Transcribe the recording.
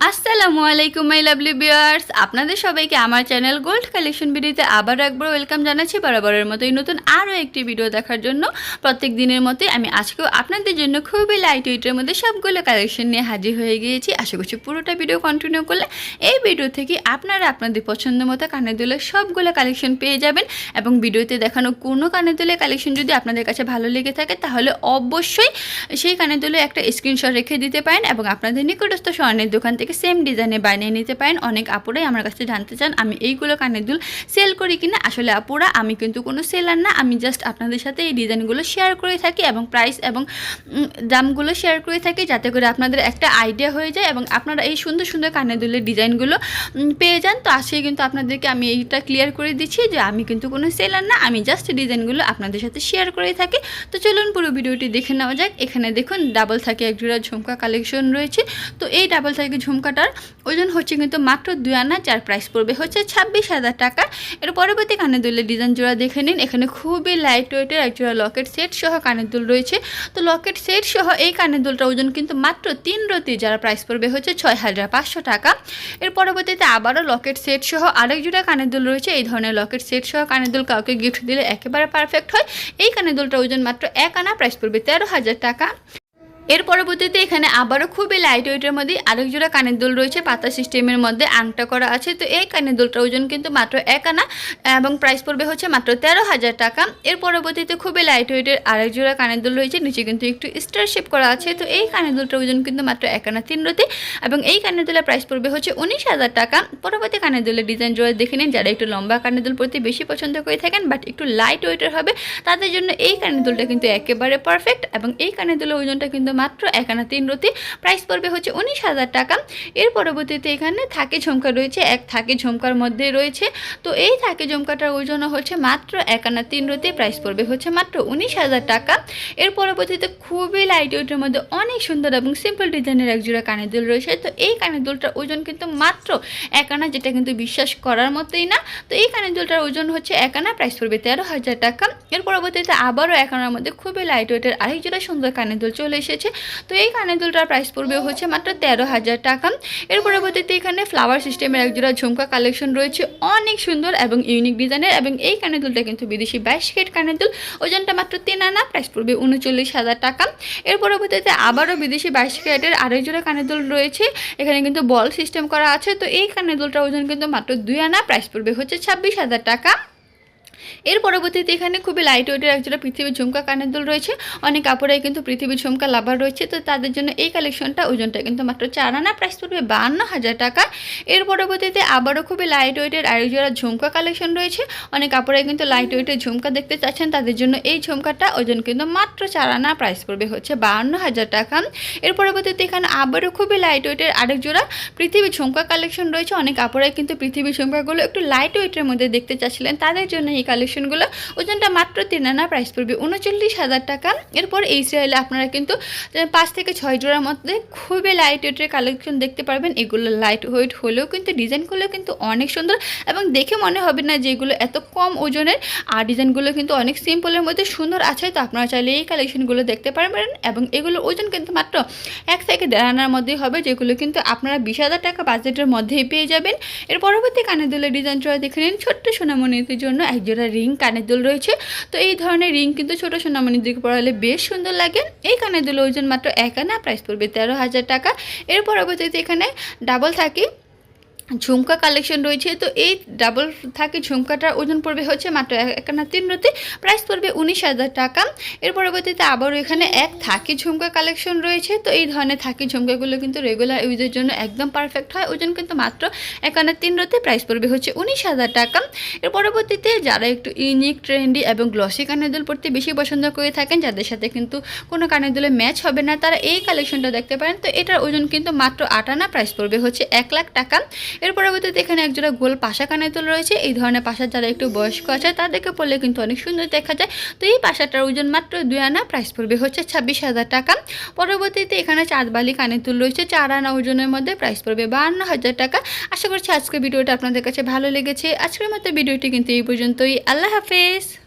আসসালামু আলাইকুম my lovely বিয়ার্স আপনাদের সবাইকে আমার চ্যানেল গোল্ড কালেকশন ভিডিওতে আবার একবার ওয়েলকাম জানাচ্ছি বরাবরের মতোই নতুন আরও একটি ভিডিও দেখার জন্য। প্রত্যেক দিনের মতোই আমি আজকেও আপনাদের জন্য খুবই লাইট ওয়েটের মধ্যে সবগুলো কালেকশন নিয়ে হাজির হয়ে গিয়েছি। আশা করছি পুরোটা ভিডিও কন্টিনিউ করলে এই ভিডিও থেকে আপনারা আপনাদের পছন্দ মতো কানে দুলের সবগুলো কালেকশন পেয়ে যাবেন এবং ভিডিওতে দেখানো কোনো কানে দুলের কালেকশন যদি আপনাদের কাছে ভালো লেগে থাকে, তাহলে অবশ্যই সেই কানে দুলে একটা স্ক্রিনশট রেখে দিতে পারেন এবং আপনাদের নিকটস্থ স্বর্ণের দোকান থেকে সেম ডিজাইনে বানিয়ে নিতে পারেন। অনেক আপুরাই আমার কাছে জানতে চান, আমি এইগুলো কানের দুল সেল করি কিনা? আসলে আপুরা, আমি কিন্তু কোনো সেলার না, আমি জাস্ট আপনাদের সাথে এই ডিজাইনগুলো শেয়ার করে থাকি এবং প্রাইস এবং দামগুলো শেয়ার করে থাকি যাতে করে আপনাদের একটা আইডিয়া হয়ে যায় এবং আপনারা এই সুন্দর সুন্দর কানের দুলের ডিজাইনগুলো পেয়ে যান। তো আসেই কিন্তু আপনাদেরকে আমি এইটা ক্লিয়ার করে দিচ্ছি যে আমি কিন্তু কোনো সেলার না, আমি জাস্ট ডিজাইনগুলো আপনাদের সাথে শেয়ার করে থাকি। তো চলুন পুরো ভিডিওটি দেখে নেওয়া যাক। এখানে দেখুন ডাবল থাকে এক জোড়া ঝুমকা কালেকশন রয়েছে। তো এই ডাবল থাকে ঝুমকাটার ওজন হচ্ছে কিন্তু মাত্র দুই আনা, যার প্রাইস পড়বে হচ্ছে ছাব্বিশ হাজার টাকা। এর পরবর্তী কানের দুলের ডিজাইন জোড়া দেখে নিন। এখানে খুবই লাইট ওয়েটের এক জোড়া লকেট সেট সহ কানের দুল রয়েছে। তো লকেট সেট সহ এই কানের দুলটা ওজন কিন্তু মাত্র তিন রতি, যার প্রাইস পড়বে হচ্ছে ছয় হাজার পাঁচশো টাকা। এর পরবর্তীতে আবারও লকেট সেট সহ আরেক জোড়া কানের দুল রয়েছে। এই ধরনের লকেট সেট সহ কানের দুল কাউকে গিফট দিলে একেবারে পারফেক্ট হয়। এই কানের দুলটা ওজন মাত্র এক আনা প্রাইস পড়বে তেরো হাজার টাকা। এর পরবর্তীতে এখানে আবারও খুবই লাইট ওয়েটের মধ্যে আরেক জোড়া কানের দুল রয়েছে, পাতা সিস্টেমের মধ্যে আংটা করা আছে। তো এই কানের দুলটার ওজন কিন্তু মাত্র এক আনা এবং প্রাইস পড়বে হচ্ছে মাত্র তেরো হাজার টাকা। এর পরবর্তীতে খুবই লাইট ওয়েটের আরেক জোড়া কানের দুল রয়েছে, নিচে কিন্তু একটু স্টার শেপ করা আছে। তো এই কানের দুলটার ওজন কিন্তু মাত্র এক আনা তিন রতি এবং এই কানের দুলের প্রাইস পড়বে হচ্ছে উনিশ হাজার টাকা। পরবর্তী কানের দুলের ডিজাইন জোড়া দেখে নিন, যারা একটু লম্বা কানের দুল পরতে বেশি পছন্দ করে থাকেন বাট একটু লাইট ওয়েটের হবে, তাদের জন্য এই কানের দুলটা কিন্তু একেবারে পারফেক্ট এবং এই কানের দুলের ওজনটা কিন্তু মাত্র এক আনা তিন রতি। প্রাইস পড়বে হচ্ছে উনিশ হাজার টাকা। এর পরবর্তীতে এখানে থাকে ঝুমকা রয়েছে, এক থাকে ঝুমকার মধ্যে রয়েছে। তো এই থাকে ঝুমকাটার ওজন হচ্ছে মাত্র এক আনা তিন রতি প্রাইস পড়বে হচ্ছে মাত্র উনিশ হাজার টাকা। এর পরবর্তীতে খুবই লাইট ওয়েটের মধ্যে অনেক সুন্দর এবং সিম্পল ডিজাইনের এক জোড়া কানের দুল রয়েছে। তো এই কানের দুলটার ওজন কিন্তু মাত্র এক আনা, যেটা কিন্তু বিশ্বাস করার মতোই না। তো এই কানের দুলটার ওজন হচ্ছে এক আনা প্রাইস পড়বে তেরো হাজার টাকা। এর পরবর্তীতে আবারও এক আনার মধ্যে খুবই লাইট ওয়েটের আরেক জোড়া সুন্দর কানের দুল চলে এসেছে। তো এই কানের দুলটার প্রাইস পড়বে হচ্ছে মাত্র তেরো হাজার টাকা। এর পরবর্তীতে এখানে ফ্লাওয়ার সিস্টেমের এক জোড়া ঝুমকা কালেকশন রয়েছে। অনেক সুন্দর এবং ইউনিক ডিজাইনের এবং এই কানের দুলটা কিন্তু বিদেশি বাইশ কেট কানের দুল। ওজনটা মাত্র তিন আনা প্রাইস পড়বে উনচল্লিশ হাজার টাকা। এর পরবর্তীতে আবারও বিদেশি বাইশ আরেক জোড়া কানের দুল রয়েছে। এখানে কিন্তু বল সিস্টেম করা আছে। তো এই কানের দুলটার ওজন কিন্তু মাত্র দুই আনা প্রাইস পড়বে হচ্ছে ছাব্বিশ হাজার টাকা। এর পরবর্তীতে এখানে খুবই লাইট ওয়েটের একজোড়া পৃথিবীর ঝুমকা কানের দুল রয়েছে। অনেক কাপড়াই কিন্তু পৃথিবীর ঝুমকা লাভার রয়েছে। তো তাদের জন্য এই কালেকশনটা ওজনটা কিন্তু মাত্র চার আনা প্রাইস পড়বে বান্ন হাজার টাকা। এর পরবর্তীতে আবারও খুবই লাইট ওয়েটের আরেকজোড়া ঝুমকা কালেকশন রয়েছে। অনেক কাপড়াই কিন্তু লাইট ওয়েটের ঝুমকা দেখতে চাচ্ছেন। তাদের জন্য এই ঝুমকাটা ওজন কিন্তু মাত্র চার আনা প্রাইস পড়বে হচ্ছে বাহান্ন হাজার টাকা। এর পরবর্তীতে এখানে আবারও খুবই লাইট ওয়েটের আরেক জোড়া পৃথিবী ঝুমকা কালেকশন রয়েছে। অনেক কাপড়াই কিন্তু পৃথিবীর ঝুমকাগুলো একটু লাইট ওয়েটের মধ্যে দেখতে চাচ্ছিলেন। তাদের জন্য এই কালেকশনগুলো, ওজনটা মাত্র তিন আনা প্রাইস পড়বে উনচল্লিশ হাজার টাকা। এরপর এই সিরিয়ালে আপনারা কিন্তু পাঁচ থেকে ছয় জোড়ার মধ্যে খুবই লাইট ওয়েটের কালেকশন দেখতে পারবেন। এগুলো লাইট ওয়েট হলেও কিন্তু ডিজাইনগুলো কিন্তু অনেক সুন্দর এবং দেখে মনে হবে না যে এগুলো এত কম ওজনের। আর ডিজাইনগুলো কিন্তু অনেক সিম্পলের মধ্যে সুন্দর আছে, তো আপনারা চাইলে এই কালেকশনগুলো দেখতে পারবেন এবং এগুলোর ওজন কিন্তু মাত্র এক থেকে দেড় আনার মধ্যেই হবে, যেগুলো কিন্তু আপনারা বিশ হাজার টাকা বাজেটের মধ্যেই পেয়ে যাবেন। এর পরবর্তী কানে দুলের ডিজাইন জোড়া দেখে নিন, ছোট্ট সোনামণিদের জন্য এক জোড়া রিং কানের দুল রয়েছে। তো এই ধরনের রিং কিন্তু ছোটো সোনামণির দিকে পড়ালে বেশ সুন্দর লাগে। এই কানের দোল ওজন মাত্র এক আনা প্রাইস পড়বে তেরো হাজার টাকা। এর পরবর্তীতে এখানে ডাবল থাকি। ঝুমকা কালেকশন রয়েছে। তো এই ডাবল থাকে ঝুমকাটার ওজন পড়বে হচ্ছে মাত্র এক একানা তিন রতি। প্রাইস পড়বে উনিশ হাজার টাকা। এর পরবর্তীতে আবারও এখানে এক থাকি ঝুমকা কালেকশন রয়েছে। তো এই ধরনের থাকি ঝুমকাগুলো কিন্তু রেগুলার ইউজের জন্য একদম পারফেক্ট হয়। ওজন কিন্তু মাত্র একানা তিন রতি। প্রাইস পড়বে হচ্ছে উনিশ হাজার টাকা। এর পরবর্তীতে যারা একটু ইউনিক ট্রেন্ডি এবং গ্লসি কানের দুল পড়তে বেশি পছন্দ করে থাকেন, যাদের সাথে কিন্তু কোনো কানের দুলে ম্যাচ হবে না, তারা এই কালেকশনটা দেখতে পারেন। তো এটার ওজন কিন্তু মাত্র আটানা প্রাইস পড়বে হচ্ছে এক লাখ টাকা। এর পরবর্তীতে এখানে একজোড়া গোল পাশা কানের দুল রয়েছে। এই ধরনের পাশার যারা একটু বয়স্ক আছে, তাদেরকে পড়লে কিন্তু অনেক সুন্দর দেখা যায়। তো এই পাশাটার ওজন মাত্র দুই আনা প্রাইস পড়বে হচ্ছে ছাব্বিশ হাজার টাকা। পরবর্তীতে এখানে চাঁদবালি কানের দুল রয়েছে, চার আনা ওজনের মধ্যে প্রাইস পড়বে বাহান্ন হাজার টাকা। আশা করছি আজকের ভিডিওটা আপনাদের কাছে ভালো লেগেছে। আজকের মতো ভিডিওটি কিন্তু এই পর্যন্তই। আল্লাহ হাফেজ।